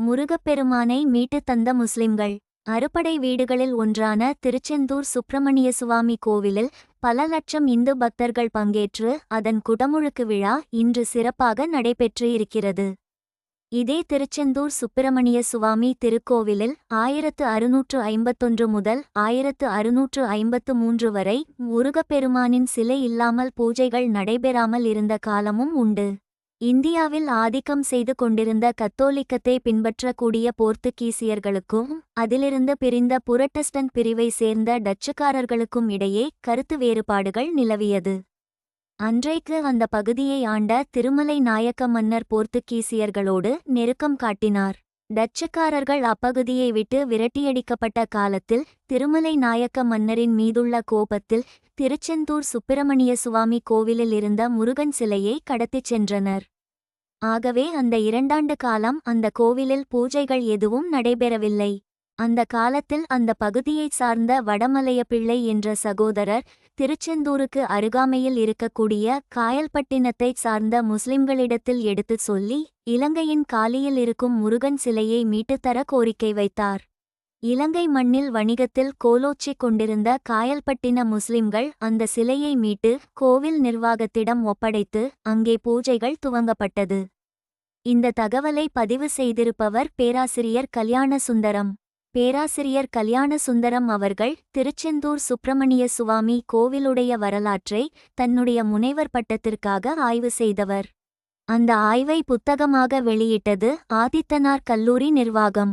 முருகப்பெருமானை மீட்டுத் தந்த முஸ்லிம்கள். அறுபடை வீடுகளில் ஒன்றான திருச்செந்தூர் சுப்பிரமணிய சுவாமி கோவிலில் பல லட்சம் இந்து பக்தர்கள் பங்கேற்று அதன் குடமுழுக்கு விழா இன்று சிறப்பாக நடைபெற்று இருக்கிறது. இதே திருச்செந்தூர் சுப்பிரமணிய சுவாமி திருக்கோவிலில் ஆயிரத்து அறுநூற்று ஐம்பத்தொன்று முதல் ஆயிரத்து அறுநூற்று ஐம்பத்து மூன்று வரை முருகப்பெருமானின் சிலை இல்லாமல் பூஜைகள் நடைபெறாமல் இருந்த காலமும் உண்டு. இந்தியாவில் ஆதிக்கம் செய்து கொண்டிருந்த கத்தோலிக்கத்தை பின்பற்றக்கூடிய போர்த்துகீசியர்களுக்கும் அதிலிருந்து பிரிந்த புரட்டஸ்டன்ட் பிரிவை சேர்ந்த டச்சுக்காரர்களுக்கும் இடையே கருத்து வேறுபாடுகள் நிலவியது. அன்றைக்கு அந்த பகுதியை ஆண்ட திருமலை நாயக்க மன்னர் போர்த்துகீசியர்களோடு நெருக்கம் காட்டினார். டச்சுக்காரர்கள் அப்பகுதியை விட்டு விரட்டியடிக்கப்பட்ட காலத்தில் திருமலை நாயக்க மன்னரின் மீதுள்ள கோபத்தில் திருச்செந்தூர் சுப்பிரமணிய சுவாமி கோவிலில் இருந்த முருகன் சிலையை கடத்திச் சென்றனர். ஆகவே அந்த இரண்டாண்டு காலம் அந்த கோவிலில் பூஜைகள் எதுவும் நடைபெறவில்லை. அந்த காலத்தில் அந்த பகுதியைச் சார்ந்த வடமலைய பிள்ளை என்ற சகோதரர் திருச்செந்தூருக்கு அருகாமையில் இருக்கக்கூடிய காயல்பட்டினத்தைச் சார்ந்த முஸ்லிம்களிடத்தில் எடுத்துச் சொல்லி இலங்கையின் காலியில் இருக்கும் முருகன் சிலையை மீட்டுத்தர கோரிக்கை வைத்தார். இலங்கை மண்ணில் வணிகத்தில் கோலோச்சிக் கொண்டிருந்த காயல்பட்டின முஸ்லிம்கள் அந்த சிலையை மீட்டு கோவில் நிர்வாகத்திடம் ஒப்படைத்து அங்கே பூஜைகள் துவங்கப்பட்டது. இந்த தகவலை பதிவு செய்திருப்பவர் பேராசிரியர் கல்யாண சுந்தரம் பேராசிரியர் கல்யாண சுந்தரம் அவர்கள் திருச்செந்தூர் சுப்பிரமணிய சுவாமி கோவிலுடைய வரலாற்றை தன்னுடைய முனைவர் பட்டத்திற்காக ஆய்வு செய்தவர். அந்த ஆய்வை புத்தகமாக வெளியிட்டது ஆதித்தனார் கல்லூரி நிர்வாகம்.